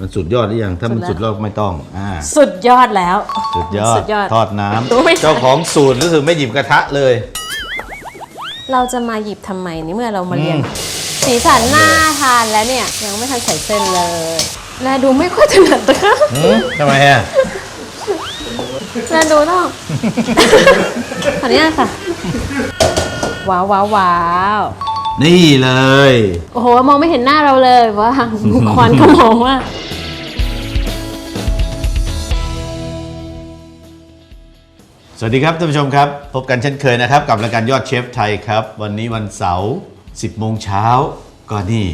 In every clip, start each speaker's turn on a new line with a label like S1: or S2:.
S1: มันสุดยอดหรือยังถ้ามัน
S2: สุ
S1: สุ
S2: ด
S1: ด
S2: แล้
S1: ยวอดไม่ต้องอ่า
S2: สุดยอดแล้ว
S1: สุดยอด
S2: สุดยอด
S1: ทอดน้ำ
S2: รู้ไม่ทัน
S1: เจ้าของสูตรรู้สึกไม่หยิบกระทะเลย
S2: เราจะมาหยิบทำไมนี่เมื่อเรามาเรียน
S1: อืม
S2: สีสันน่าทานแล้วเนี่ย ยังไม่ทันใส่เส้นเลย และดูไม่ค่อยถนัดนะคะ
S1: หืมทำไมอะ
S2: และดูต้อง ขออนุญาตค่ะ ว้าวว้าวว้าว
S1: นี่เลย
S2: โอ้โห มองไม่เห็นหน้าเราเลยว่าควันขโมงว่าก
S1: สวัสดีครับท่านผู้ชมครับ พบกันเช่นเคยนะครับ กับรายการยอดเชฟไทยครับ วันนี้วันเสาร์10โมงเช้าก็นี่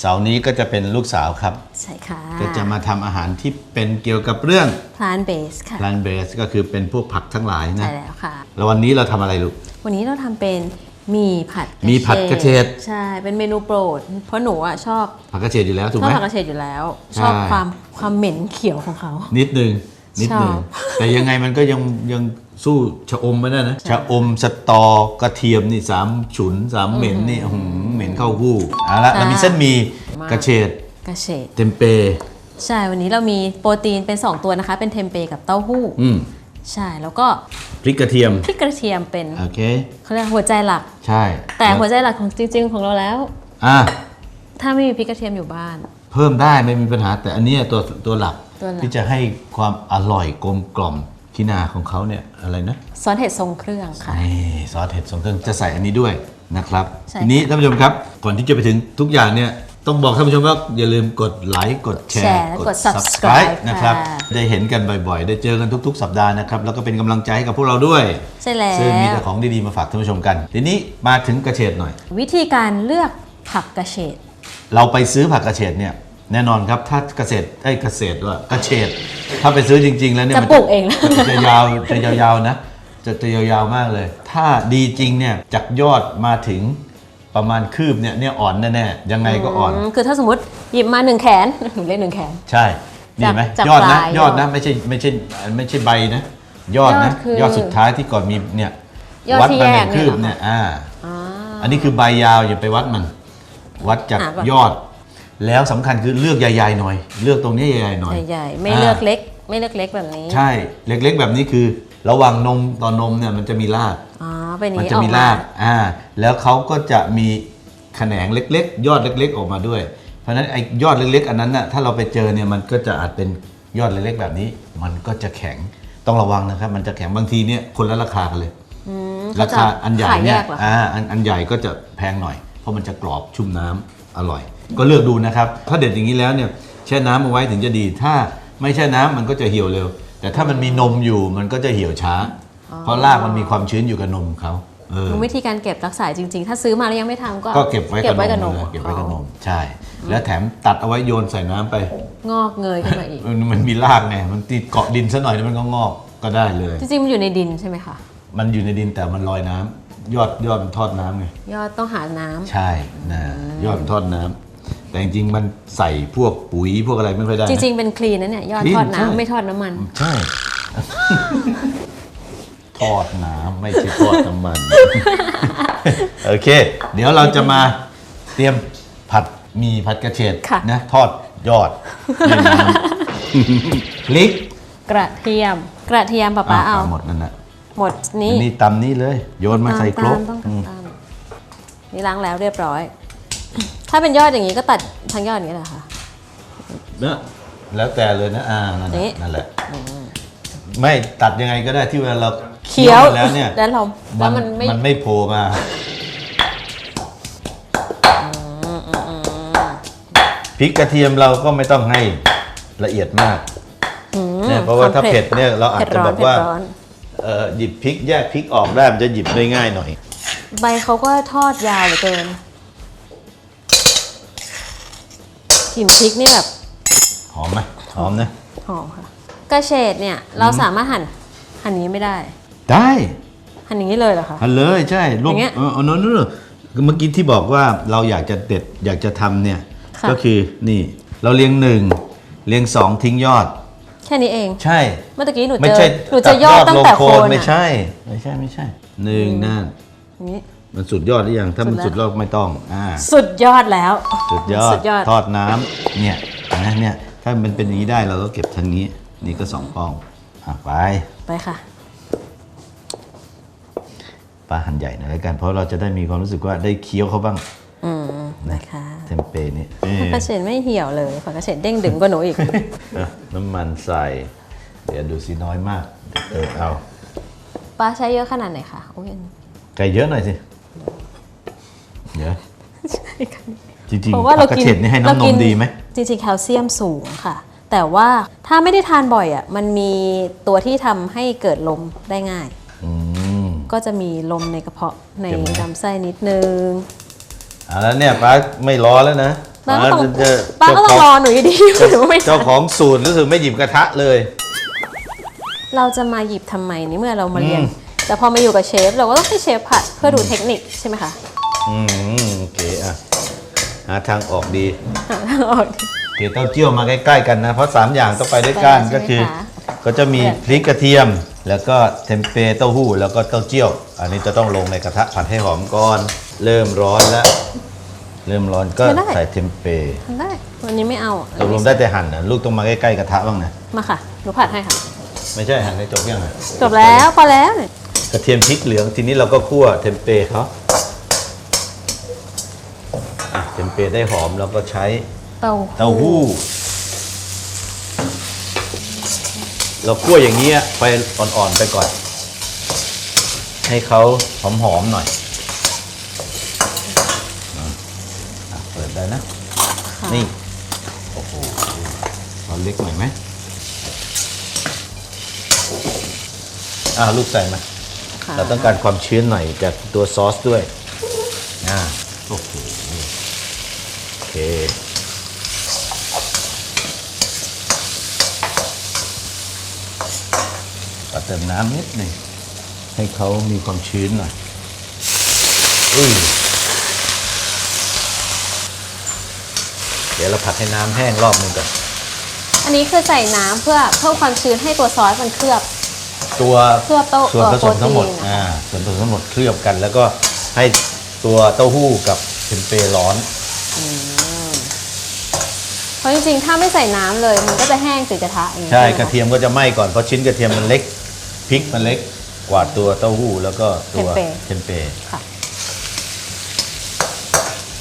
S1: เสาร์นี้ก็จะเป็นลูกสาวครับ
S2: ใช่ค่ะ
S1: ก็จะมาทำอาหารที่เป็นเกี่ยวกับเรื่อง
S2: พลานเบสค่ะ
S1: พลันเบสก็คือเป็นพวกผักทั้งหลายนะ
S2: ใช่แล้วค่ะ
S1: แล้ววันนี้เราทำอะไรลูก
S2: วันนี้เราทำเป็นหมี่ผัด
S1: หมี่ผัดกระเฉด
S2: ใช่เป็นเมนูโปรด เพราะหนูอะชอบ
S1: ผักกระเฉดอยู่แล้วถูก
S2: ช
S1: ไห
S2: อบ
S1: ม
S2: ผักกระเฉดอยู่แล้ว
S1: ใช่
S2: ชอบความความเหม็นเขียวของเขา
S1: นิดนึง นิดนึง
S2: ชอบ
S1: แต่ยังไงมันก็ยังยังสู้ชะอมไม่ได้นะ
S2: ใช่
S1: ชะอมสตอกระเทียมนี่สามฉุนสามเหม็นนี่อื้อหือเหม็นเข้าคู่เอาละเรามีเส้นหมีกระเฉด
S2: กระเฉด
S1: เทมเป
S2: ใช่วันนี้เรามีโปรตีนเป็น 2 ตัวนะคะ เป็นเทมเปกับเต้าหู้
S1: อืม
S2: ใช่แล้วก็
S1: พริกกระเทียม
S2: พริกกระเทียมเป็น
S1: โอเค
S2: เขาเรียกหัวใจหลัก
S1: ใช่
S2: แต่หัวใจหลักของจริง ๆ ของเราแล้ว
S1: อะ
S2: ถ้าไม่มีพริกกระเทียมอยู่บ้าน
S1: เพิ่มได้ไม่มีปัญหาแต่อันเนี้ยตัวตัวหลัก
S2: ตัวหลัก
S1: ที่จะให้ความอร่อยกลมกล่อมที่นาของเขาเนี่ยอะไรนะ
S2: ซอสเห็ดทรงเครื่องค่ะ
S1: นี่ซอสเห็ดสองเครื่องจะใส่อันนี้ด้วยนะครับ
S2: ใช่
S1: ทีนี้ท่านผู้ชมครับก่อนที่จะไปถึงทุกอย่างเนี่ยต้องบอกท่านผู้ชมว่าอย่าลืมกดไลค์กดแช
S2: แช
S1: ร์
S2: ร์และกด subscribe
S1: นะครับ
S2: ค่ะ
S1: ได้เห็นกันบ่อยๆ ได้เจอกันทุก ๆ สัปดาห์นะครับแล้วก็เป็นกำลังใจให้กับพวกเราด้วย
S2: ใช่แล้ว
S1: ซึ่งมีแต่ของดีๆ มาฝากท่านผู้ชมกัน ทีนี้มาถึงกระเฉดหน่อย
S2: วิธีการเลือกผักกระเฉด
S1: เราไปซื้อผักกระเฉดเนี่ย แน่นอนครับถ้าเกษตรไอ้ยเกษตรว่ากระเฉดถ้าไปซื้อจริง ๆ แล้วเนี่ย
S2: จะ
S1: มัน
S2: ปลูกเองแล้ว
S1: มันจะยาวจะยาวๆนะจะจะยาวๆมากเลย ถ้าดีจริงเนี่ยจากยอดมาถึงประมาณคืบเนี่ยเนี่ยอ่อนแน่ๆยังไงก็อ่อน
S2: มคือถ้าสมมติหยิบมาหนึ่งแขนหนูเล่นหนึ่งแขน
S1: ใช่นี่ไหม
S2: จาก
S1: ยอดนะ
S2: ปลาย
S1: ยอดนะ
S2: ยอด
S1: ไม่ใช่ไม่ใช่ไม่ใช่ใบนะ ยอดนะ
S2: ยอดคือย
S1: อดสุดท้ายที่ก่อนมีเนี่ย
S2: ยอด
S1: วัด
S2: ที่
S1: มาห
S2: แย
S1: นึ่
S2: ก
S1: ง
S2: เนี่ย
S1: คืบ
S2: เหรอ
S1: เนี่ยอ่า
S2: อ่า
S1: อันนี้คือใบยาวอย่าไปวัดมัน วัดจาก
S2: หาก่อน
S1: ยอด แล้วสำคัญคือเลือกใหญ่ๆหน่อย เลือกตรงนี้ใหญ่ๆหน่อย
S2: ใหญ่ๆ ไม่เลือกเล็ก ไม่เลือกเล็กแบบนี้
S1: ใช่เล็กๆ แบบนี้คือ ระหว่างนมต่อนมเนี่ยมันจะมีราก
S2: อ๋อเป็นอย่าง
S1: มัน
S2: นี้
S1: จะ
S2: ออก
S1: มี
S2: มารา
S1: กอ่าแล้วเขาก็จะมีแขนงเล็กๆ ยอดเล็กๆ ออกมาด้วย เพราะฉะนั้นไอ้ยอดเล็กๆ อันนั้นน่ะถ้าเราไปเจอเนี่ยมันก็จะอาจเป็นยอดเล็กๆ แบบนี้ มันก็จะแข็งต้องระวังนะครับ มันจะแข็งบางทีเนี่ยคนละราคากันเลย
S2: อืม
S1: ราคาอันใหญ่เนี่ย
S2: ขายแกหรอคะ
S1: อ่าอันอันใหญ่ก็จะแพงหน่อย เพราะมันจะกรอบชุ่มน้ำอร่อย ก็เลือกดูนะครับ ถ้าเด็ดอย่างนี้แล้วเนี่ยแช่น้ำเอาไว้ถึงจะดี ถ้าไม่แช่น้ำมันก็จะเหี่ยวเร็ว แต่ถ้ามันมีนมอยู่มันก็จะเหี่ยวช้า เพราะรากมันมีความชื้นอยู่กับนมเขาเออ
S2: รู้วิธีการเก็บรักษาจริงๆ ถ้าซื้อมาแล้วยังไม่ทำก็
S1: ก็เก็บไว้
S2: เก็บไว้
S1: กั
S2: กั
S1: บบน
S2: น
S1: ม
S2: ม
S1: เลยเก็บไว้กับนมใช่ แล้วแถมตัดเอาไว้โยนใส่น้ำไป
S2: งอกเงยขึ้นมาอีก
S1: มันมันมีรากไงมันติดเกาะดินซะหน่อยแล้วมันก็งอกก็ได้เลย
S2: จริงๆมันอยู่ในดินใช่ไหมคะ
S1: มันอยู่ในดินแต่มันลอยน้ำยอดยอดมันทอดน้ำไง
S2: ยอดต้องหาน้ำ
S1: ใช่นะยอดมันทอดน้ำ แต่จริงๆมันใส่พวกปุ๋ยพวกอะไรไม่ค่อยได้นะ
S2: จริง ๆ เป็นคลีนนะเนี่ยยอด
S1: clean
S2: ทอด
S1: ใช่
S2: น้ำไม่ทอดน้ำมัน
S1: ใช่ ทอดน้ำไม่ใช่ทอดน้ำมัน โอเค เดี๋ยวเราจะมาเตรียมผัดหมีผัดกระเฉด
S2: ค่ะ
S1: นะ ทอดยอดในน้ำพริก
S2: กระเทียม กระเทียมป๊าป๊าเอา
S1: หมดนั่นนะ
S2: หมดนี้
S1: นี่ตำนี่เลย โยนมาใส่ครก
S2: ตามต้อง
S1: อืม
S2: ตามนี่ล้างแล้วเรียบร้อย ถ้าเป็นยอดอย่างนี้ก็ตัดทั้งยอดอย่างนี้แหละค่ะ
S1: นะแล้วแต่เลยนะอ่านั่นแห
S2: นี่
S1: ละนั่นแหละ ไม่ตัดยังไงก็ได้ที่เวลาเรา
S2: เคี้ยว
S1: มาแล้วเนี่ย
S2: แล้วเราแล้วมันไม่
S1: มันไม่โผล่มา พริกกระเทียมเราก็ไม่ต้องให้ละเอียดมาก
S2: อืม
S1: เนี่ยเพราะว่าถ้า
S2: ควม
S1: เผ็ดเนี่ยเราอาจจะ
S2: ผ็ด
S1: แบบว่า
S2: เผ็ดร้อน
S1: เอ่อหยิบพริกแยกพริกออกได้มันจะหยิบได้ง่ายหน่อย
S2: ใบเขาก็ทอดยาวเหลือเกิน กลิ่นพริกนี่แบบ
S1: หอมไหมหอมนะ
S2: หอมค่ะกระเฉดเนี่ยเราสามารถหั่นหั่นอย่างนี้ไม่ได้
S1: ได้
S2: หั่นอย่างนี้เลยเหรอคะ
S1: ทันเลยใช่ลูก
S2: อย่างเงี้ย
S1: เออเอาโน้นนู่นเมื่อกี้ที่บอกว่าเราอยากจะเด็ดอยากจะทำเนี่ย
S2: ค่ะ
S1: ก็คือนี่เราเรียงหนึ่งเรียงสองทิ้งยอด
S2: แค่นี้เอง
S1: ใช่
S2: เมื่อตะกี้หนู
S1: ไม่
S2: เจอ
S1: ใช่
S2: หนูเจะยอดตั้งแต่
S1: ล
S2: โคน
S1: ไม่
S2: อะ
S1: ใช่ ไม่ใช่ไม่ใช่หนึ่งนั่น
S2: อย่างนี้
S1: มันสุดยอดหรือยังถ้ามัน
S2: สุ
S1: สุ
S2: ด
S1: ด
S2: แล้ว
S1: ยอดไม่ต้องอ่า
S2: สุดยอดแล้ว
S1: สุดยอ
S2: สุ
S1: ด
S2: ดยอด
S1: ทอดน้ำเนี่ยนะเนี่ยถ้ามันเป็นอย่างนี้ได้เราก็เก็บทางนี้ นี่ก็สองป้องอะไป
S2: ไปค่ะ
S1: ปลาหั่นใหญ่หน่อยแล้วกันเพราะเราจะได้มีความรู้สึกว่าได้เคี้ยวเขาบ้าง
S2: อืมนะคะ
S1: เทมเปนี่นี่
S2: ผักกระเฉดไม่เหี่ยวเลยผักกระเฉดเด้งดึงกว่าหนูอีก
S1: อะน้ำมันใส่เดี๋ยวดูสิน้อยมากเดี๋ยวเติมเอา
S2: ป้าใช้เยอะขนาดไหนคะโอ้ย
S1: ไก่เยอะหน่อยสิ เดี๋ยว
S2: ใช่ค่ะ
S1: จริง
S2: เพราะ
S1: ๆ
S2: ว่า
S1: ผั
S2: เรา
S1: กกระ
S2: กิน
S1: เฉดนี่ให้
S2: เรา
S1: น้ำน
S2: กิ
S1: มดีไหม
S2: จริงๆแคลเซียมสูงค่ะ แต่ว่าถ้าไม่ได้ทานบ่อยอะมันมีตัวที่ทำให้เกิดลมได้ง่าย
S1: อืม
S2: ก็จะมีลมในกระเพาะใน
S1: เจ็บไหม
S2: ลำไส้นิดนึง
S1: เอาแล้วเนี่ยป้าไม่รอแล้วนะ
S2: ป้าก็ต้อง
S1: จะ
S2: ป้าก็ต้องร
S1: เจ้
S2: อ
S1: ข
S2: หนูอยู่ดีหนูไม่
S1: เจ้าของสูตรรู้สึกไม่หยิบกระทะเลย
S2: เราจะมาหยิบทำไมในเมื่อเรามาเรียน
S1: อืม
S2: แต่พอมาอยู่กับเชฟเราก็ต้องให้เชฟผัดเพื่อดูเทคนิคใช่ไหมคะ
S1: อืมโอเคอะหาทางออกดี
S2: หาทางออก
S1: โอเคเต้าเจี้ยวมาใกล้ๆกันนะ เพราะ 3 อย่างต้องไปด้วยกัน
S2: ไปแล้ว
S1: ก็คือ
S2: ใช่ไหมคะ
S1: ก็จะมีพริกกระเทียม แล้วก็เทมเปเต้าหู้แล้วก็เต้าเจี้ยว อันนี้จะต้องลงในกระทะผัดให้หอมก่อน เริ่มร้อนแล้ว เริ่มร้อนก็ใส่เทมเป
S2: ทำได้วันนี้ไม่เอาอะ
S1: ตกลงได้แต่หั่นนะลูกต้องมาใกล้ๆกระทะบ้างนะ
S2: มาค่ะหนูผัดให้ค่ะ
S1: ไม่ใช่หั่นให้จบยังไง
S2: จบแล้วพอแล้วเนี่ย
S1: กระเทียมพริกเหลืองทีนี้เราก็คั่วเทมเปเขาอะ เทมเปได้หอมเราก็ใช้
S2: เต้า
S1: เต้าหู้ เราคั่วอย่างนี้ยไปอ่อนๆไปก่อน ให้เขาหอมๆหน่อยอะอะเปิดได้นะ
S2: ค่ะ
S1: นี่โอ้โหเอาเล็กหน่อยไหมอ่าลูกใส่มา
S2: ค่ะ
S1: เราต้องการความชื้นหน่อยจากตัวซอสด้วยอ่าโอ้โห โอเค ก็เติมน้ำนิดหนึ่งให้เขามีความชื้นหน่อยอุ้ยเดี๋ยวเราผัดให้น้ำแห้งรอบหนึงก่อน
S2: อันนี้คือใส่น้ำเพื่อเพิ่มความชื้นให้ตัวซอสมันเคลือบ
S1: ตัว
S2: เคลือบเต้า
S1: ส่วนผสมทั้งหมด
S2: โปรตีนนะคะ
S1: อ่า ส่วนผสมทั้งหมดเคลือบกัน แล้วก็ให้ตัวเต้าหู้กับเทมเปร้อน
S2: เพราะจริงๆ ถ้าไม่ใส่น้ำเลย มันก็จะแห้งติดกระทะอย่างนี้
S1: ใช่
S2: ไหมค
S1: กระเทียมก็จะไหม้ก่อน เพราะชิ้นกระเทียมมันเล็กพ ริกมันเล็กกว่าตัวเต้าหู้แล้วก็ตัวเทมเป
S2: ค่ะ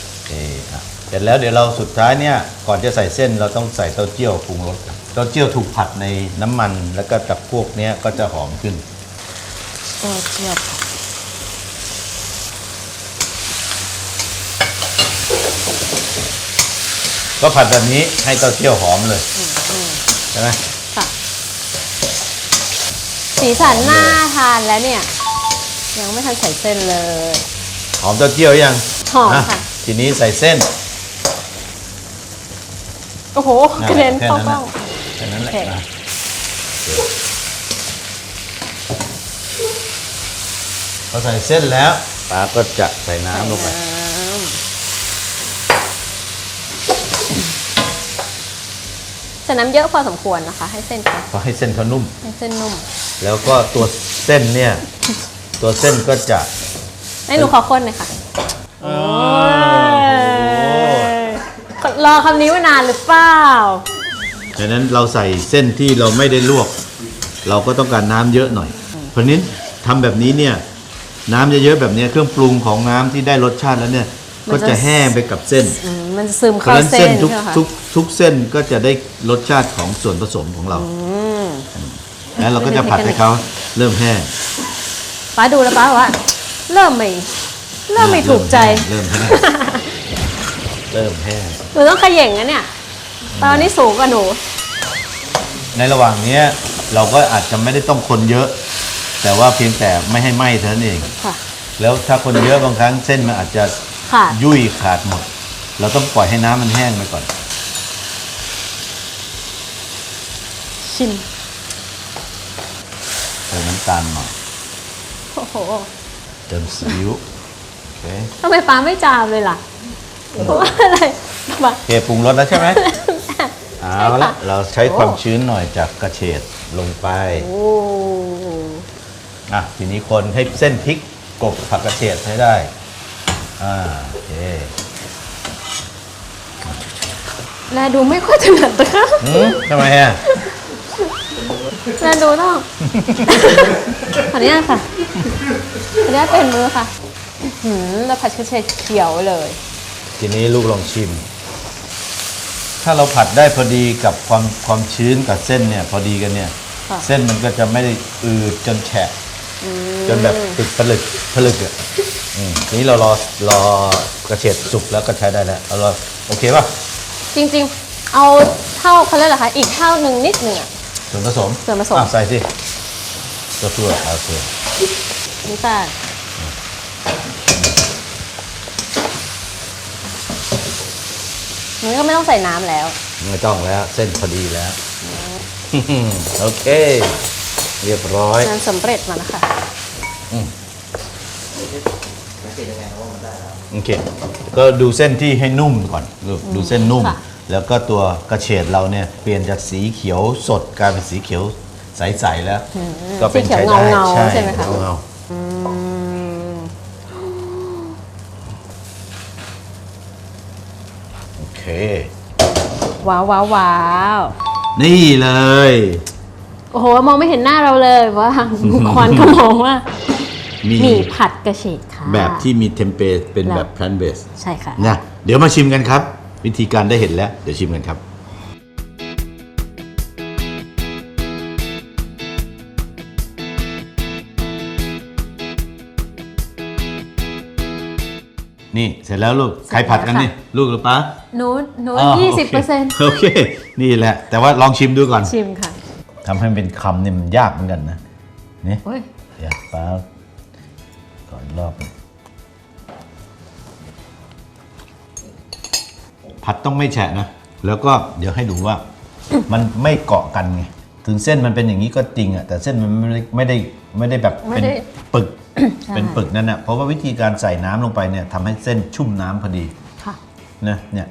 S1: โอเคอะเสร็จแล้วเดี๋ยวเราสุดท้ายเนี่ยก่อนจะใส่เส้นเราต้องใส่เต้าเจี้ยวปรุงรสก่อนเต้าเจี้ยวถูกผัดในน้ำมันแล้วก็กับพวกเนี้ยก็จะหอมขึ้น
S2: เออเทียบ
S1: ก็ผัดแบบนี้ให้เต้าเจี้ยวหอมเลยใช่ไหม
S2: ค่ะ สีสันน่าทานแล้วเนี่ย ยังไม่ทันใส่เส้นเลย
S1: หอมเต้าเจี้ยวยัง
S2: หอมะค่ะ
S1: ทีนี้ใส่เส้น
S2: โอ้โห
S1: นั่น
S2: กระ
S1: แห
S2: เด็
S1: ละ
S2: น
S1: แค่
S2: เข้า
S1: นั้น
S2: เป้า
S1: น่ะแค่นั้นแหละ
S2: โอเค
S1: อะโอเคพอใส่เส้นแล้วปลาก็จะใส่น้ำลงไป
S2: ใส่น้ำเยอะพอสมควรนะคะ ให้เส้นเขา
S1: เพราะให้เส้นเขานุ่ม
S2: ให้เส้นนุ่ม
S1: แล้วก็ตัวเส้นเนี่ย ตัวเส้นก็จะ
S2: ให้หนูขอคนหน่อยค่ะ
S1: โอ้
S2: รอคำนี้มานานหรือเปล่า
S1: ดังนั้นเราใส่เส้นที่เราไม่ได้ลวก เราก็ต้องการน้ำเยอะหน่อย เพราะฉะนี้ทำแบบนี้เนี่ยน้ำเยอะๆแบบเนี้ยเครื่องปรุงของน้ำที่ได้รสชาติแล้วเนี่ย
S2: มัน
S1: ก็
S2: จะ
S1: จะแห้งไปกับเส้น
S2: อืมมันจะซึม
S1: เพราะ
S2: เข้า
S1: ฉะนั้น
S2: เส้
S1: เส้
S2: น
S1: นทุก
S2: ใช่ไหมคะ
S1: ทุกทุกเส้นก็จะได้รสชาติของส่วนผสมของเรา
S2: อืม
S1: แล้วเราก็จะผัดให้เขาเริ่มแห้ง
S2: ป้าดูแล้วป้าบอกว่าเริ่มไม่เริ่มไม่ถูกใจ
S1: เริ่มแห้งเริ่มแห้ง
S2: หนูต้องขย่งนะเนี่ยตอนนี้สูงกว่าหนู
S1: ในระหว่างเนี้ยเราก็อาจจะไม่ได้ต้องคนเยอะ แต่ว่าเพียงแต่ไม่ให้ไหม้เท่านั้นเอง
S2: ค่ะ
S1: แล้วถ้าคนเยอะบางครั้งเส้นมันอาจจะ
S2: ค่ะ
S1: ยุ่ยขาดหมด เราต้องปล่อยให้น้ำมันแห้งไปก่อน
S2: ชิม
S1: เติมน้ำตาลหน่อย
S2: โอ้โห
S1: เติมซีอิ๊วโอเค
S2: ทำไมป้าไม่จามเลยล่ะเพราะว่าอะไรป้า
S1: โอเคปรุงรสแล้วใช่ไหมเอาละ เราใช้ความชื้นหน่อยจากกระเฉดลงไป
S2: โอ้
S1: อะ ทีนี้คนให้เส้นพริกกบผักกระเฉดให้ได้ อ่าโอเค
S2: แลดูไม่ค่อยถนัดนะคะ
S1: หืมทำไมอะ
S2: แลดูต้อง ขออนุญาตค่ะ ขออนุญาตเป็นมือค่ะหืมแล้วผัดกระเฉดเขียวเลย
S1: ทีนี้ลูกลองชิม ถ้าเราผัดได้พอดีกับความความชื้นกับเส้นเนี่ยพอดีกันเนี่ย
S2: ค่ะ
S1: เส้นมันก็จะไม่ได้อืดจนแฉะ จนแบบติดผลึกผลึกอะอืมทีนี้เรารอรอกระเฉดสุกแล้วก็ใช้ได้แล้วเอาเราโอเคป่ะ
S2: จริงๆ เอาเท่าเขาเรียกอะไรคะ อีกเท่าหนึ่งนิดหนึ่งอะ
S1: ส่วนผสม
S2: ส่วนผสม
S1: อะใส่สิตัวตัวๆโอเค
S2: น้ำตาลมันก็ไม่ต้องใส่น้ำแล้ว
S1: ไม่ต้องแล้วเส้นพอดีแล้ว โอเค เรียบร้อย
S2: งานสำเร็จมานะคะ
S1: โอเค ก็ดูเส้นที่ให้นุ่มก่อน ดูดูเส้นนุ่ม
S2: ค่ะ
S1: แล้วก็ตัวกระเฉดเราเนี่ยเปลี่ยนจากสีเขียวสดกลายเป็นสีเขียวใสๆแล้ว ก็เป็น
S2: สีเขียว
S1: ใช้ได้
S2: เงาๆใช่ไหมคะ
S1: เงา
S2: อืม
S1: ๆโอเค
S2: ว้าวว้าวว้าว
S1: นี่เลย
S2: โอ้โห มองไม่เห็นหน้าเราเลยว่าควันก็มองว่า
S1: มี
S2: หมี่ผัดกระเฉดค่ะ
S1: แบบที่มีเทมเปเป็นแบบ
S2: แล้ว
S1: แพลนเบส
S2: ใช่ค่ะ
S1: นะเดี๋ยวมาชิมกันครับ วิธีการได้เห็นแล้ว เดี๋ยวชิมกันครับ นี่เสร็จแล้วลูก ใครผัดกันนี่ ลูกหรือป้า
S2: หนูหนู
S1: อ๋อ
S2: ยี่สิบเปอร์เซ็นต์
S1: โอเค นี่แหละ แต่ว่าลองชิมดูก่อน
S2: ชิมค่ะ
S1: ทำให้มันเป็นคำนี่มันยากเหมือนกันนะ นี่
S2: โอ้ย
S1: เดี๋ยวป้าก่อนรอบหนึ่ง ผัดต้องไม่แฉะนะ แล้วก็เดี๋ยวให้ดูว่า มันไม่เกาะกันไง ถึงเส้นมันเป็นอย่างนี้ก็จริงอะแต่เส้นมันไม่ได้ไม่ได้ไม่ได้แบบ
S2: ไม่
S1: เป็น
S2: ได้
S1: ปึก
S2: ใช่
S1: เป็นปึกนั่นนะเพราะว่าวิธีการใส่น้ำลงไปเนี่ยทำให้เส้นชุ่มน้ำพอดี
S2: ค่ะ
S1: นะเนี่ย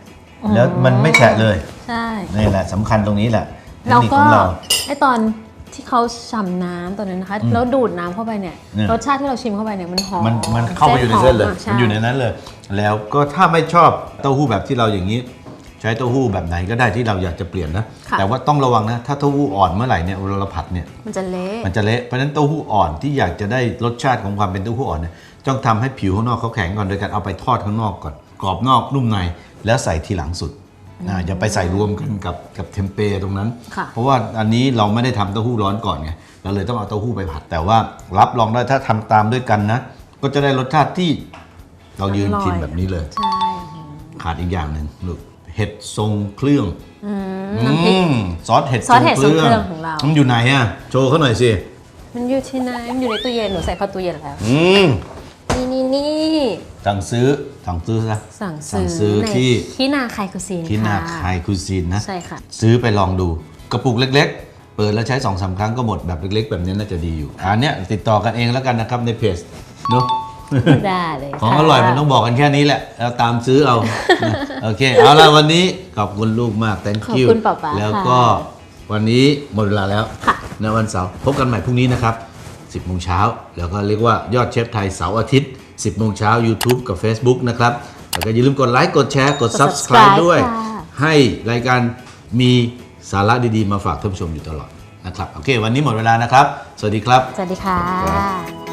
S1: แล้วมันไม่แฉะเลย
S2: ใช่
S1: นี่แหละสำคัญตรงนี้แหละเทค
S2: แล้ว
S1: นิค
S2: ก็
S1: ของเรา
S2: ไอตอน ที่เขาฉ่ำน้ำตอนนั้นนะคะ แล้วดูดน้ำเข้าไปเนี่ย
S1: เนี่ย
S2: รสชาติที่เราชิมเข้าไปเนี่ยมันหอม
S1: มันมันเข้าไปอยู่ในเส้นเลย
S2: หอมะใช่
S1: มันอยู่ในนั้นเลย แล้วก็ถ้าไม่ชอบเต้าหู้แบบที่เราอย่างนี้ ใช้เต้าหู้แบบไหนก็ได้ที่เราอยากจะเปลี่ยนนะ
S2: ค่ะ
S1: แต่ว่าต้องระวังนะ ถ้าเต้าหู้อ่อนเมื่อไหร่เนี่ยเวลาเราผัดเนี่ย
S2: มันจะเละ
S1: มันจะเละ เพราะฉะนั้นเต้าหู้อ่อนที่อยากจะได้รสชาติของความเป็นเต้าหู้อ่อนเนี่ยต้องทำให้ผิวข้างนอกเขาแข็งก่อนโดยการเอาไปทอดข้างนอกก่อน กรอบนอกนุ่มในแล้วใส่ทีหลังสุด อ่าอย่าไปใส่รวมกันกับกับเทมเปตรงนั้น
S2: ค่ะ
S1: เพราะว่าอันนี้เราไม่ได้ทำเต้าหู้ร้อนก่อนไงเราเลยต้องเอาเต้าหู้ไปผัด แต่ว่ารับรองได้ถ้าทำตามด้วยกันนะ ก็จะได้รสชาติที่เรายืน
S2: อร่อย
S1: กินแบบนี้เลย
S2: ใช่
S1: ขาดอีกอย่างหนึ่งลูกเห็ดทรงเครื่อง
S2: อืม
S1: อื
S2: น้ำพริก
S1: มซอสเห็ด
S2: ซอสเห็ดทรงเครื่องของเรามั
S1: นอยู่ไหนอะโชว์เขาหน่อยสิ
S2: มันอยู่ที่ไหนมันอยู่ในตู้เย็นหนูใส่เข้าตู้เย็นแล้ว
S1: อืม
S2: นี่นี่นี่
S1: สั่งซื้อสั่งซื้อซะ
S2: สั่ง
S1: สั่งซื้
S2: ซื้
S1: อ
S2: ใน
S1: ที่
S2: ที่นาคายคุซีน
S1: ที่นา
S2: ค่ะ
S1: คายคูซินนะ
S2: ใช่ค่ะ
S1: ซื้อไปลองดูกระปุกเล็ก ๆ เปิดแล้วใช้สองสามครั้งก็หมดแบบเล็ก ๆ แบบนี้น่าจะดีอยู่อันเนี้ยติดต่อกันเองแล้วกันนะครับในเพจเนาะ
S2: ได้เลย
S1: ของ
S2: ค่ะ
S1: อร่อยมันต้องบอกกันแค่นี้แหละแล้วตามซื้อเอานะโอเคเอาละวันนี้ขอบคุณลูกมาก thank
S2: ขอบ
S1: you
S2: คุณป๊าป๊า
S1: แล้วก็
S2: ค่ะ
S1: วันนี้หมดเวลาแล้ว
S2: ค่ะ
S1: ในวันเสาร์พบกันใหม่พรุ่งนี้นะครับ 10โมงเช้าแล้วก็เรียกว่ายอดเชฟไทยเสาร์อาทิตย์ 10 โมงเช้า YouTube กับ Facebook นะครับแล้วก็อย่าลืมกดไลค์กดแชร์กด
S2: กด
S1: Subscribe
S2: subscribe
S1: ด้วย
S2: ค่ะ
S1: ให้รายการมีสาระดีๆ มาฝากท่านผู้ชมอยู่ตลอดนะครับโอเค วันนี้หมดเวลานะครับ สวัสดีครับ
S2: สวัสดีค่ะ